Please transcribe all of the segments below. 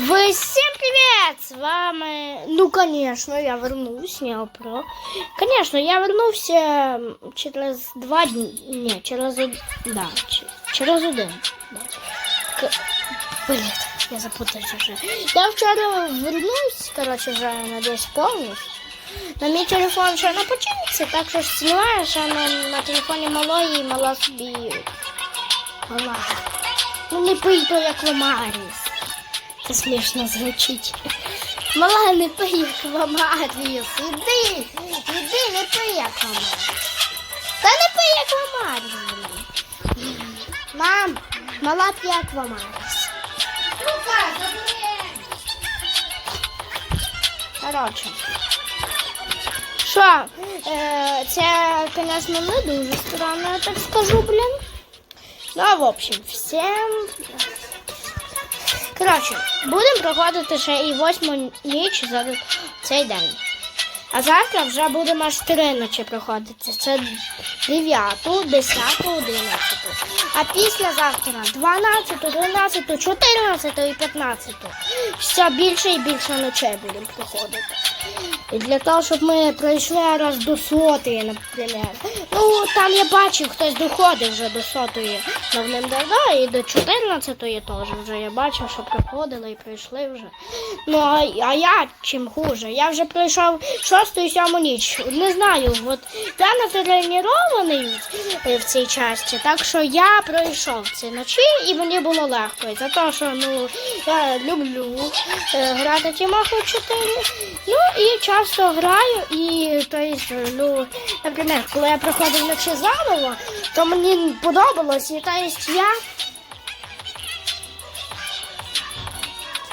Всем привет! С вами, ну, конечно, я вернусь, не про. Конечно, я вернувся через два дні. Ні, через один. Да, через один. Да. Блін, я запутався вже. Я вчора вернусь, коротше, вже надіюсь повністю. На мій телефон ще на починці, так що ж знімаєш, а на, на телефоні малої і мала собі. Мала. Ну не пий то як Ламаріс. Смішно звучить. Мала, не пий як Ламаріс. Іди, іди, не Ламаріс. Та не пий як Ламаріс. Мам, мала п'є як Ламаріс. Коротше. Що, е, це, звісно, не дуже странно, я так скажу, блін. Ну, а в общем, всем. Коротше, будемо проходити ще і восьму ніч за цей день. А завтра вже будемо аж три ночі проходити. Це 9, 10, 11. А післязавтра 12, 13, 14 і 15. Все більше і більше ночей будемо проходити. І для того, щоб ми пройшли раз до сотої, наприклад. Ну, там я бачив, хтось доходив вже до сотої давним-давно, і до 14-ї теж вже я бачив, що проходили і пройшли вже. Ну, а, а я чим хуже? Я вже пройшов шосту і сьому ніч. Не знаю, от я не тренований в, цій часті, так що я пройшов ці ночі і мені було легко. І за те, що ну, я люблю е, грати Тімаху 4. Ну і часто граю, і то есть, ну, наприклад, коли я проходив ночі заново, то мені подобалось, і то есть я.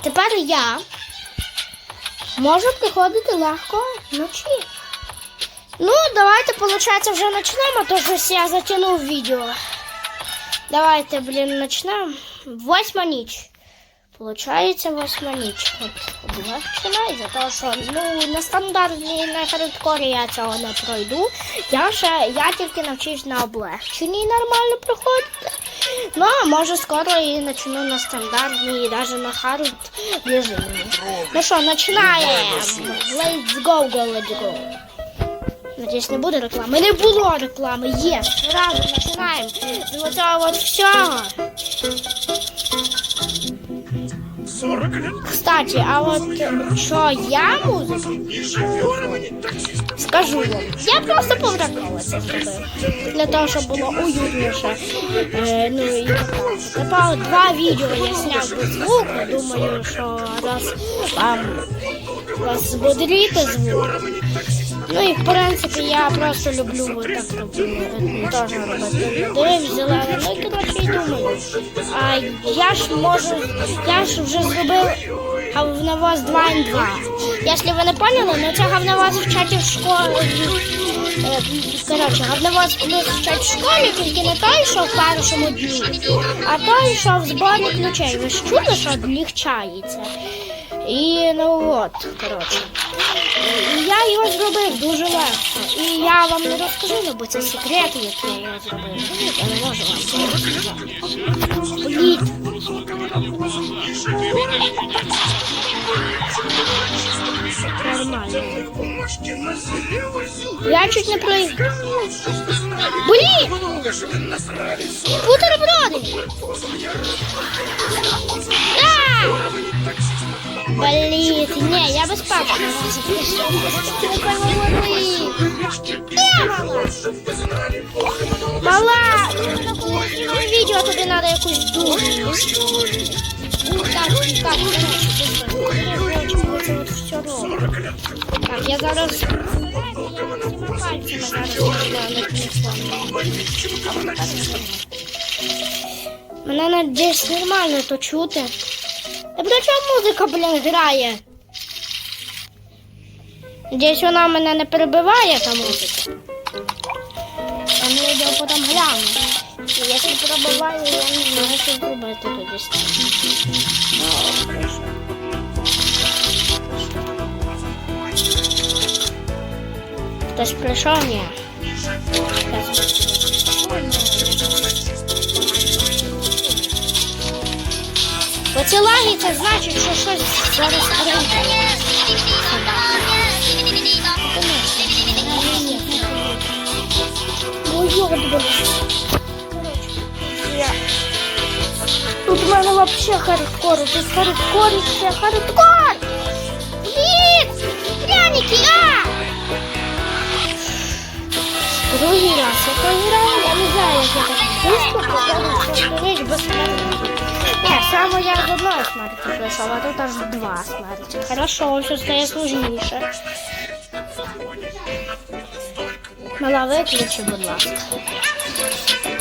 Тепер я можу приходити легко вночі. Ну, давайте, получается, вже почнемо, то що я затягнув відео. Давайте, блін, почнемо. Восьма ніч. Получається восьма ніч. От облегчена, і за того, що ну, на стандартній, на хардкорі я цього не пройду. Я ще я тільки навчусь на облегченій нормально проходити. Ну, а може скоро і почну на стандартній, і навіть на хард режимі. Ну що, починаємо. Let's go, go, let's go. Надіюсь, не буде реклами. Не було реклами, є. Разом починаємо. З оцього от всього. 40 лет Кстати, а от що я таксистом. Скажу вам. Я просто повракала це. Для того, щоб було уютніше. Е, ну і. Тепер два відео я зняв без звуку. Думаю, що раз вам вас збодріти звук. Ну і в принципі я просто люблю вот так робити, теж робити людей взяла. Ну і коротше і думаю. А я ж можу, я ж вже зробив говновоз 2 м 2. Якщо ви не поняли, ну це говновоз в чаті в школі. Е, Коротше, говновоз плюс в в школі, тільки не той, що в першому дні, а той, що в зборі ключей. Ви ж чули, що облегчається. І ну от, коротше. Я його зробив дуже легко. І я вам не розкажу, бо це секрет, як я його зробив. Я не можу вам розказати. Нормально. Я чуть не проїхав. Блін! Много же насрали. 40 Бутерброди! А! Блін, ні, я папки. Не. Мала, на колективне відео тобі треба якусь дурню. Так, так, робимо. Так, я зараз... Мене надіюсь нормально то чути. Про чому музика, блін, грає? Надіюсь, вона мене не перебиває, та музика. Я не відео потім гляну. Якщо перебиваю, я не знаю, що зробити цим. Ну. Хтось прийшов? Ні. Оці лаги це значить, що щось Зараз прийде. Ой, блин. Я... Тут в мене вообще хардкор. Тут хардкор і ще хардкор. Блін! Пряники, а! Другий раз я проиграю, я не знаю, як я так быстро проходжу річ без смерті. Ні, саме я з смерті а тут аж два смерті. Хорошо, все стає сложніше. Мала виключи, будь ласка.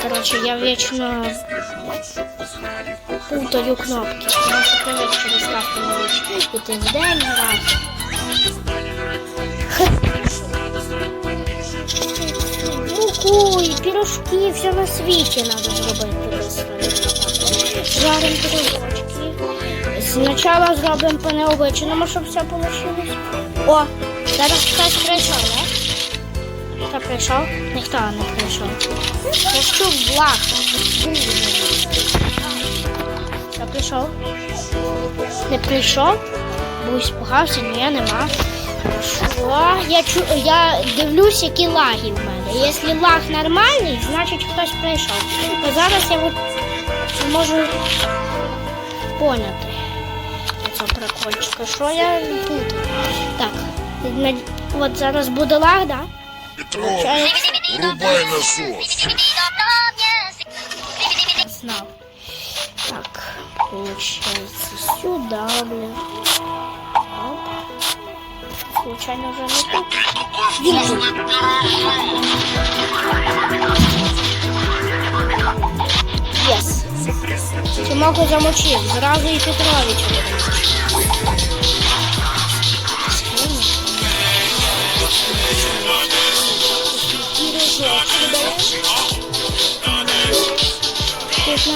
Коротше, я вічно путаю кнопки. Що привик через карту вийти. І ти в день грати. Муку і пірожки, все на світі треба зробити. Жарим пирожочки. Спочатку зробимо по необичному, щоб все вийшло. О, зараз хтось прийшов, не? Хто прийшов? Ніхто не прийшов. Я тут благ. Хто прийшов? Не прийшов? Був спугався, ні, нема. Що? Я, чу... я дивлюсь, які лаги в мене. Якщо лаг нормальний, значить хтось прийшов. То зараз я можу поняти. Це прикольчика. Що я тут? Так, от зараз буде лаг, да? Петров, врубай насос. Знал. Так, получается сюда, блин. Оп. Случайно уже не тут. Yes. Тимоку замочив, зразу і.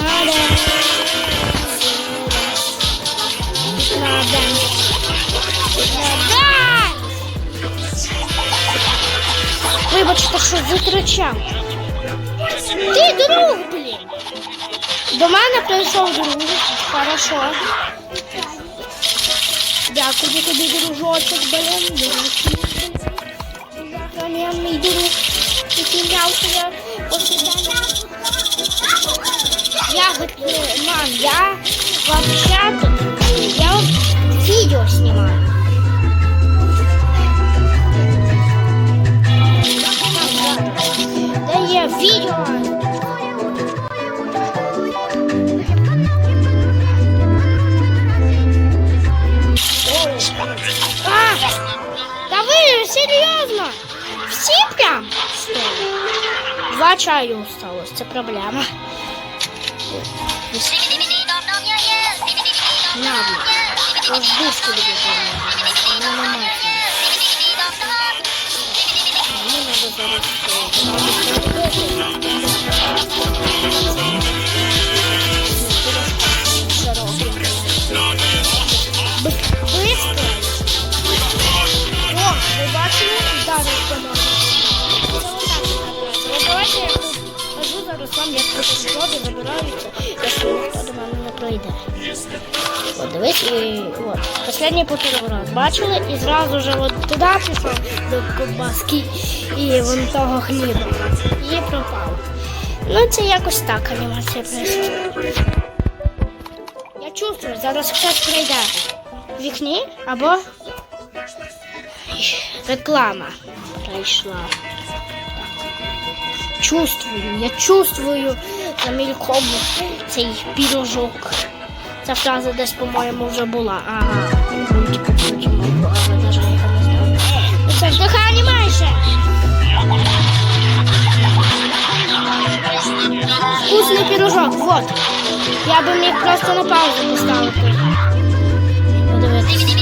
Надо! Вибачте, що закричав. Ти друг. До мене прийшов друг. Хорошо. Дякую тобі, дружочок, блін. Друг. Охрененний друг. Який м'явся я посідання. Я вот, э, мам, я вообще я вот видео снимаю. Да я видео. Два чаю осталось, це проблема. Надо. Воздушку люблю Ну, не мать. Мені надо зараз. От дивись, і от. Останній переворот. Бачили? І зразу же от туди пішов до ковбаски і вон того хліба. І пропав. Ну це якось так анімація прийшла. Я чувствую, зараз хтось прийде в вікні або реклама прийшла. Чувствую, я чувствую на мільком цей пірожок. Ця фраза десь, по-моєму, вже була. Ага. Мультику потім, але не знаю. Ну це така анімейшн. Вкусний пірожок, вот. Я би міг просто на паузу поставити. Подивитися.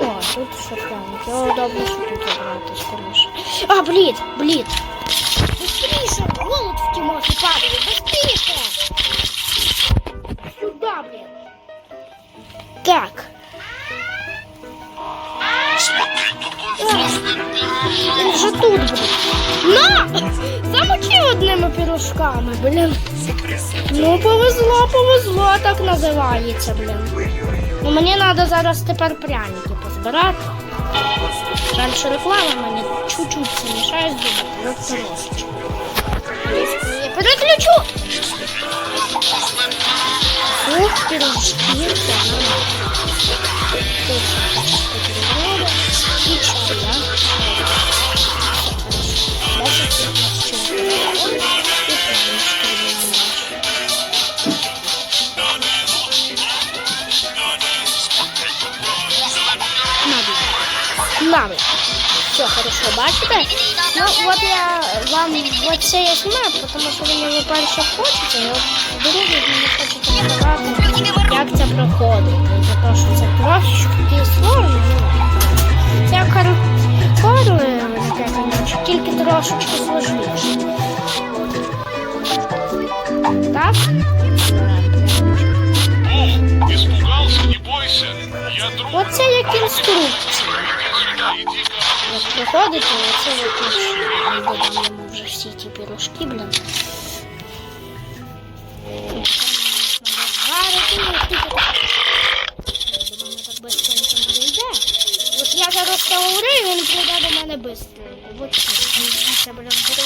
О, тут шоколадки. О, добре, що тут забрати скоріше. А, блід, блід. Быстріше, голод в падает, падає, быстріше. Сюда, блин! Так. Він вже тут, блін. На! Замочив одними пірушками, блін. Ну, повезло, повезло, так називається, блін. Ну, мені треба зараз тепер пряники позбирати. Жаль, реклама мені чуть-чуть це мішає зробити. Я переключу! Ух, пирожки, це нормально. Да? Десять чай. І немножко. Надо. Надо. Все хорошо, бачите? Ну, от я вам от це я знімаю, тому що ви мені перше хочете, от друге мені хочете показати, як це проходить. За те, що це трошки сложно, ну, це як наприклад, тільки трошечки сложніше. Так? О, испугался, не бойся. Я друг. Оце як інструкція. Як приходите, оце якісь ми додаємо вже всі ті пірожки, блін. Я зараз це говорю, і він прийде до мене швидко. От що, це, блін, буде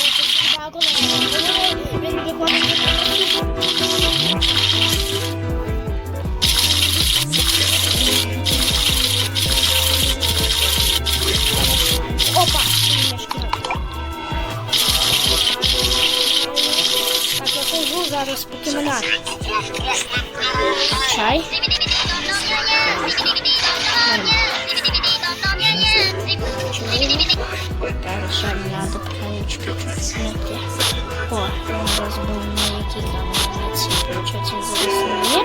так, коли він приходить до мене. Опа! немножко. Так, я хожу зараз по кімнаті. Чай. Він розбив на які там на получается, зависні.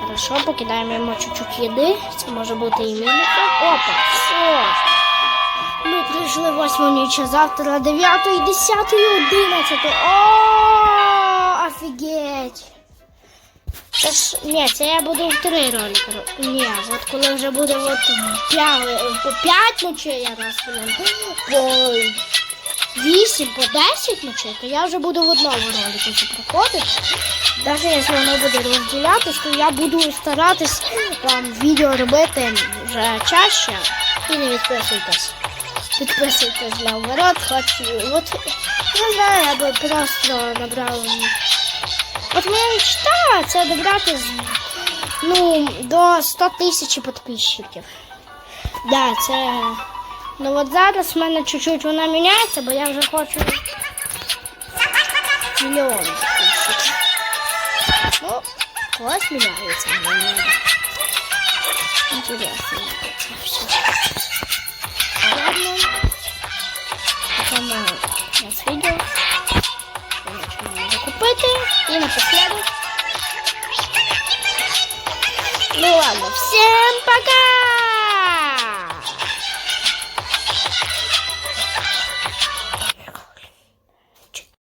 Хорошо, покидаємо йому чуть-чуть їди. Це може бути і міліка. Опа, все. Ми прийшли восьму ніч, а завтра 9, 10, 11. О, офігеть. Це ж, ні, це я буду в три ролики. ро- Ні, от коли вже буде от п'я- по 5 ночей я раз, блин, 8, по 10 ночей, то я вже буду в одному ролику проходити. Навіть якщо воно буде розділятись, то я буду старатись вам відео робити вже чаще і не відписуйтесь. Підписуйтесь для оборот, хоч от не знаю, я би просто набрав. От моя мечта це добрати ну, до 100 тисяч підписчиків. Да, це. Ну от зараз в мене чуть-чуть вона міняється, бо я вже хочу мільйон тисяч. Ну, ось міняється. мені. Інтересно. це все. Ладно. Тому у нас відео. Що можна купити. І напоследок. Ну ладно, всем пока!